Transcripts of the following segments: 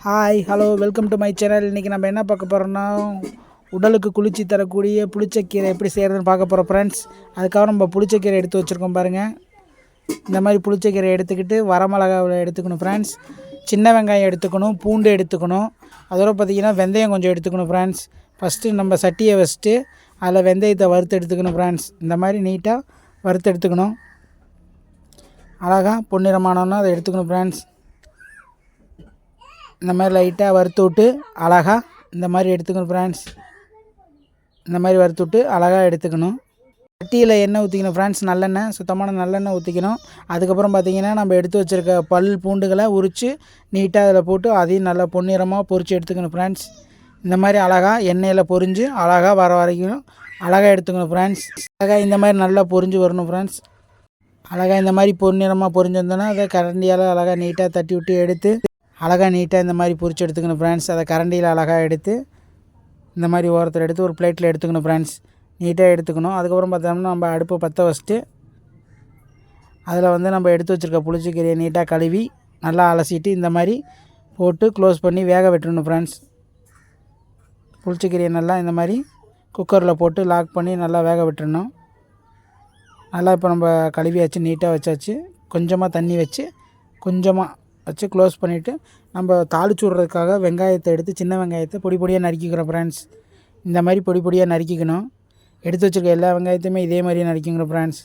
Hi hello welcome to my channel இன்றைக்கி நம்ம என்ன பார்க்க போகிறோம்னா உடலுக்கு குளிர்ச்சி தரக்கூடிய புளிச்சக்கீரை எப்படி செய்கிறதுன்னு பார்க்க போகிறோம் ஃப்ரெண்ட்ஸ் அதுக்காக நம்ம புளிச்சக்கீரை எடுத்து வச்சுருக்கோம் பாருங்கள் இந்த மாதிரி புளிச்சக்கீரை எடுத்துக்கிட்டு வரமிளகாவில் எடுத்துக்கணும் ஃப்ரெண்ட்ஸ் சின்ன வெங்காயம் எடுத்துக்கணும் பூண்டு எடுத்துக்கணும். அதோட பார்த்திங்கன்னா வெந்தயம் கொஞ்சம் எடுத்துக்கணும் ஃப்ரெண்ட்ஸ் ஃபஸ்ட்டு நம்ம சட்டியை வச்சுட்டு அதில் வெந்தயத்தை வறுத்து எடுத்துக்கணும் ஃப்ரெண்ட்ஸ் இந்த மாதிரி நீட்டாக வறுத்து எடுத்துக்கணும். அழகாக பொன்னிறமானோன்னா அதை எடுத்துக்கணும் ஃப்ரெண்ட்ஸ் இந்த மாதிரி லைட்டாக வறுத்து விட்டு அழகாக இந்த மாதிரி எடுத்துக்கணும் ஃப்ரெண்ட்ஸ் இந்த மாதிரி வறுத்து விட்டு அழகாக எடுத்துக்கணும். சட்டியில் எண்ணெய் ஊற்றிக்கணும் ஃப்ரெண்ட்ஸ் நல்லெண்ணெய் சுத்தமான நல்லெண்ணெய் ஊற்றிக்கணும் அதுக்கப்புறம் பார்த்திங்கன்னா நம்ம எடுத்து வச்சுருக்க பல் பூண்டுகளை உரித்து நீட்டாக அதில் போட்டு அதையும் நல்லா பொன்னிறமாக பொரித்து எடுத்துக்கணும் ஃப்ரெண்ட்ஸ் இந்த மாதிரி அழகாக எண்ணெயில் பொரிஞ்சு அழகாக வர வரைக்கும் அழகாக எடுத்துக்கணும் ஃப்ரெண்ட்ஸ் அழகாக இந்த மாதிரி நல்லா பொரிஞ்சு வரணும் ஃப்ரெண்ட்ஸ் அழகாக இந்த மாதிரி பொன்னிறமாக பொரிஞ்சு வந்தோன்னா அதை கரண்டியால் அழகாக நீட்டாக தட்டி விட்டு எடுத்து அழகாக நீட்டாக இந்த மாதிரி பொறிச்சு எடுத்துக்கணும் ஃப்ரெண்ட்ஸ் அதை கரண்டியில் அழகாக எடுத்து இந்த மாதிரி ஓரத்தில் எடுத்து ஒரு பிளேட்டில் எடுத்துக்கணும் ஃப்ரெண்ட்ஸ் நீட்டாக எடுத்துக்கணும். அதுக்கப்புறம் பார்த்தோம்னா நம்ம அடுப்பை பற்ற வச்சுட்டு அதில் வந்து நம்ம எடுத்து வச்சுருக்க புளிச்சிக்கீரையை நீட்டாக கழுவி நல்லா அலசிட்டு இந்த மாதிரி போட்டு க்ளோஸ் பண்ணி வேக விட்டுருணும் ஃப்ரெண்ட்ஸ் புளிச்சிக்கீரையை நல்லா இந்த மாதிரி குக்கரில் போட்டு லாக் பண்ணி நல்லா வேக விட்டுருணும் நல்லா இப்போ நம்ம கழுவியாச்சு நீட்டாக வச்சாச்சு. கொஞ்சமாக தண்ணி வச்சு கொஞ்சமாக வச்சு க்ளோஸ் பண்ணிவிட்டு நம்ம தாளிச்சு விட்றதுக்காக வெங்காயத்தை எடுத்து சின்ன வெங்காயத்தை பொடி பொடியாக நறுக்கிக்கிறோம் ஃப்ரெண்ட்ஸ் இந்த மாதிரி பொடி பொடியாக நறுக்கிக்கணும். எடுத்து வச்சுருக்க எல்லா வெங்காயத்தையுமே இதே மாதிரியே நறுக்கிக்கணும் ஃப்ரெண்ட்ஸ்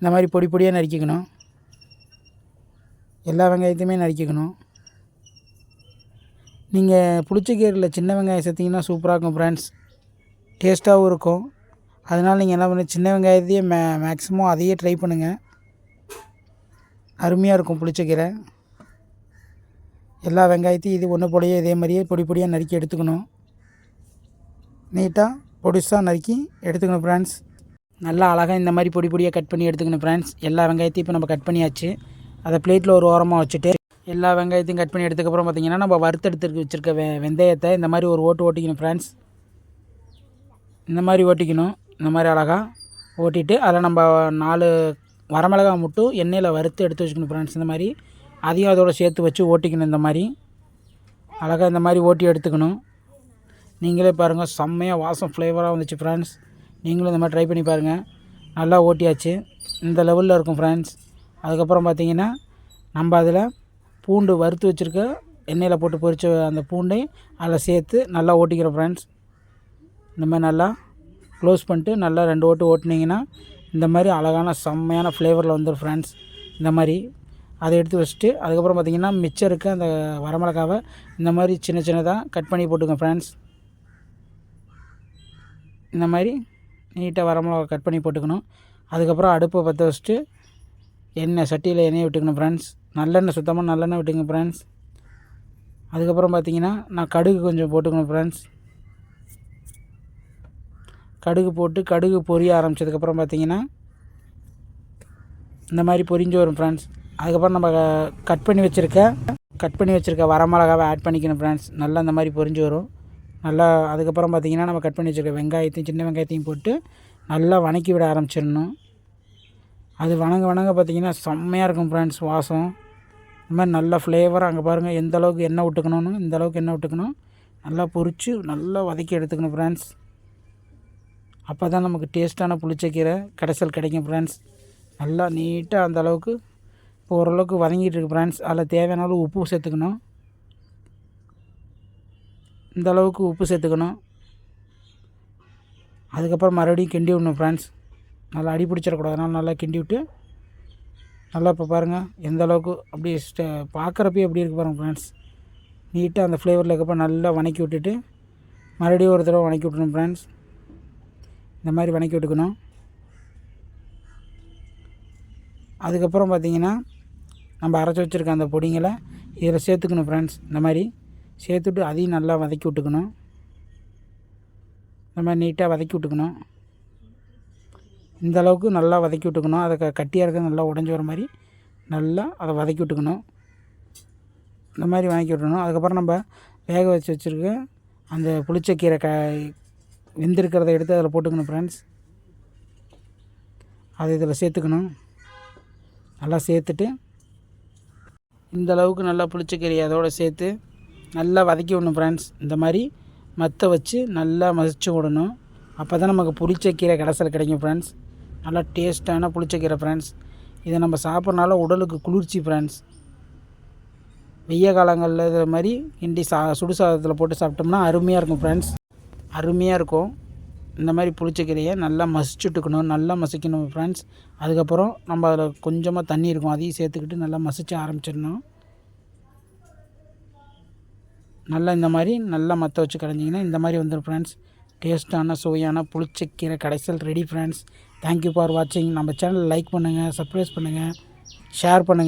இந்த மாதிரி பொடி பொடியாக நறுக்கிக்கணும். எல்லா வெங்காயத்தையுமே நறுக்கிக்கணும். நீங்கள் புளிச்சக்கீரையில் சின்ன வெங்காயம் சேர்த்திங்கன்னா சூப்பராக இருக்கும் ஃப்ரெண்ட்ஸ் டேஸ்ட்டாகவும் இருக்கும். அதனால் நீங்கள் என்ன பண்ணுங்கள் சின்ன வெங்காயத்தையே மே மேக்ஸிமம் அதையே ட்ரை பண்ணுங்கள் அருமையாக இருக்கும் புளிச்சக்கீரை எல்லா வெங்காயத்தையும் இது ஒன்று போலயே இதே மாதிரியே பொடி பொடியாக நறுக்கி எடுத்துக்கணும். நீட்டாக பொடிசாக நறுக்கி எடுத்துக்கணும் ஃப்ரெண்ட்ஸ் நல்லா அழகாக இந்த மாதிரி பொடி பொடியாக கட் பண்ணி எடுத்துக்கணும் ஃப்ரெண்ட்ஸ் எல்லா வெங்காயத்தையும் இப்போ நம்ம கட் பண்ணியாச்சு. அதை பிளேட்டில் ஒரு ஓரமாக வச்சுட்டு எல்லா வெங்காயத்தையும் கட் பண்ணி எடுத்துக்கப்புறம் பார்த்திங்கன்னா நம்ம வறுத்தெடுத்து வச்சுருக்க வெ வெந்தயத்தை இந்த மாதிரி ஒரு ஓட்டு ஓட்டிக்கணும் ஃப்ரெண்ட்ஸ் இந்த மாதிரி ஓட்டிக்கணும். இந்த மாதிரி அழகாக ஓட்டிட்டு அதில் நம்ம நாலு வரமிளகா மட்டும் எண்ணெயில் வறுத்து எடுத்து வச்சுக்கணும் ஃப்ரெண்ட்ஸ் இந்த மாதிரி அதையும் அதோட சேர்த்து வச்சு ஓட்டிக்கணும் இந்த மாதிரி. அழகாக இந்த மாதிரி ஓட்டி எடுத்துக்கணும். நீங்களே பாருங்கள் செம்மையாக வாசம் ஃப்ளேவராக வந்துச்சு ஃப்ரெண்ட்ஸ் நீங்களும் இந்த மாதிரி ட்ரை பண்ணி பாருங்கள் நல்லா ஓட்டியாச்சு. இந்த லெவலில் இருக்கும் ஃப்ரெண்ட்ஸ் அதுக்கப்புறம் பார்த்தீங்கன்னா நம்ம அதில் பூண்டு வறுத்து வச்சுருக்க எண்ணெயில் போட்டு பொறிச்ச அந்த பூண்டை அதில் சேர்த்து நல்லா ஓட்டிக்கிறோம் ஃப்ரெண்ட்ஸ் இந்த மாதிரி நல்லா க்ளோஸ் பண்ணிட்டு நல்லா ரெண்டு ஓட்டு ஓட்டினீங்கன்னா இந்த மாதிரி அழகான செம்மையான ஃப்ளேவரில் வந்துடும் ஃப்ரெண்ட்ஸ் இந்த மாதிரி அதை எடுத்து வச்சுட்டு அதுக்கப்புறம் பார்த்திங்கன்னா மிச்சம் இருக்க அந்த வரமிளகாவை இந்த மாதிரி சின்ன சின்னதாக கட் பண்ணி போட்டுங்க ஃப்ரெண்ட்ஸ் இந்த மாதிரி நீட்டாக வரமிளகா கட் பண்ணி போட்டுக்கணும். அதுக்கப்புறம் அடுப்பை பற்ற வச்சுட்டு எண்ணெய் சட்டியில் எண்ணெயை விட்டுக்கணும் ஃப்ரெண்ட்ஸ் நல்லெண்ணெய் சுத்தமாக நல்லெண்ணெய் விட்டுங்க ஃப்ரெண்ட்ஸ் அதுக்கப்புறம் பார்த்திங்கன்னா நான் கடுகு கொஞ்சம் போட்டுக்கணும் ஃப்ரெண்ட்ஸ் கடுகு போட்டு கடுகு பொரிய ஆரம்பித்ததுக்கப்புறம் பார்த்திங்கன்னா இந்த மாதிரி பொரிஞ்சு வரும் ஃப்ரெண்ட்ஸ் அதுக்கப்புறம் நம்ம கட் பண்ணி வச்சுருக்க கட் பண்ணி வச்சுருக்க வரமிளகாவை ஆட் பண்ணிக்கணும் ஃப்ரெண்ட்ஸ் நல்லா இந்த மாதிரி பொரிஞ்சு வரும். நல்லா அதுக்கப்புறம் பார்த்திங்கன்னா நம்ம கட் பண்ணி வச்சுருக்க வெங்காயத்தையும் சின்ன வெங்காயத்தையும் போட்டு நல்லா வணக்கி விட ஆரம்பிச்சிடணும். அது வணங்க வணங்க பார்த்திங்கன்னா செம்மையாக இருக்கும் ஃப்ரெண்ட்ஸ் வாசம். இந்த மாதிரி நல்லா ஃப்ளேவராக அங்கே பாருங்கள் எந்த அளவுக்கு எண்ணெய் விட்டுக்கணும்னு இந்த அளவுக்கு எண்ணெய் விட்டுக்கணும் நல்லா பொரித்து நல்லா வதக்கி எடுத்துக்கணும் ஃப்ரெண்ட்ஸ் அப்போ தான் நமக்கு டேஸ்ட்டான புளிச்சக்கீரை கடைசல் கிடைக்கும் ஃப்ரெண்ட்ஸ் நல்லா நீட்டாக அந்த அளவுக்கு இப்போ ஓரளவுக்கு வதங்கிட்டு இருக்கு ஃப்ரெண்ட்ஸ் அதில் தேவையான அளவு உப்பு சேர்த்துக்கணும். இந்த அளவுக்கு உப்பு சேர்த்துக்கணும். அதுக்கப்புறம் மறுபடியும் கிண்டி விடணும் ஃப்ரெண்ட்ஸ் நல்லா அடி பிடிச்சிடக்கூடாது. அதனால் நல்லா கிண்டி விட்டு நல்லா இப்போ பாருங்கள் எந்த அளவுக்கு அப்படியே பார்க்குறப்பயே எப்படி இருக்குது பாருங்கள் ஃப்ரெண்ட்ஸ் நீட்டாக அந்த ஃப்ளேவரில் இருக்கப்போ நல்லா வணக்கி விட்டுட்டு மறுபடியும் ஒரு தடவை வணக்கி விட்டுணும் ஃப்ரெண்ட்ஸ் இந்த மாதிரி வணக்கி விட்டுக்கணும். அதுக்கப்புறம் பார்த்திங்கன்னா நம்ம அரைச்சி வச்சுருக்க அந்த பொடிங்களை இதில் சேர்த்துக்கணும் ஃப்ரெண்ட்ஸ் இந்த மாதிரி சேர்த்துட்டு அதையும் நல்லா வதக்கி விட்டுக்கணும். இந்த மாதிரி நீட்டாக வதக்கி விட்டுக்கணும். இந்த அளவுக்கு நல்லா வதக்கி விட்டுக்கணும். அதை க கட்டியாக இருக்க நல்லா உடஞ்சி வர மாதிரி நல்லா அதை வதக்கி விட்டுக்கணும். இந்த மாதிரி வதக்கி விட்டுக்கணும். அதுக்கப்புறம் நம்ம வேக வச்சு வச்சுருக்க அந்த புளிச்சக்கீரை க வெந்திருக்கிறத எடுத்து அதில் போட்டுக்கணும் ஃப்ரெண்ட்ஸ் அதை இதில் சேர்த்துக்கணும். நல்லா சேர்த்துட்டு இந்த அளவுக்கு நல்லா புளிச்சக்கறி அதோடு சேர்த்து நல்லா வதக்கி விடணும் ஃப்ரெண்ட்ஸ் இந்த மாதிரி மற்ற வச்சு நல்லா மசிச்சு விடணும். அப்போ தான் நமக்கு புளிச்சக்கீரை கடைசியில் கிடைக்கும் ஃப்ரெண்ட்ஸ் நல்லா டேஸ்ட்டான புளிச்சக்கீரை ஃப்ரெண்ட்ஸ் இதை நம்ம சாப்பிட்றனால உடலுக்கு குளிர்ச்சி ஃப்ரெண்ட்ஸ் வெய்ய காலங்களில் இது மாதிரி கிண்டி சா சுடு சாதத்தில் போட்டு சாப்பிட்டோம்னா அருமையாக இருக்கும் ஃப்ரெண்ட்ஸ் அருமையாக இருக்கும். இந்த மாதிரி புளிச்சக்கீரையை நல்லா மசிச்சுட்டுக்கணும். நல்லா மசிக்கணும் ஃப்ரெண்ட்ஸ் அதுக்கப்புறம் நம்ம அதில் கொஞ்சமாக தண்ணி இருக்கும். அதையும் சேர்த்துக்கிட்டு நல்லா மசிச்சு ஆரம்பிச்சிடணும். நல்லா இந்த மாதிரி நல்லா மற்ற வச்சு கடைஞ்சிங்கன்னா இந்த மாதிரி வந்துடும் ஃப்ரெண்ட்ஸ் டேஸ்ட்டான சுவையான புளிச்சக்கீரை கடைசல் ready friends thank you for வாட்சிங் நம்ம சேனல் லைக் பண்ணுங்கள் சப்ஸ்கிரைப் பண்ணுங்கள் ஷேர் பண்ணுங்கள்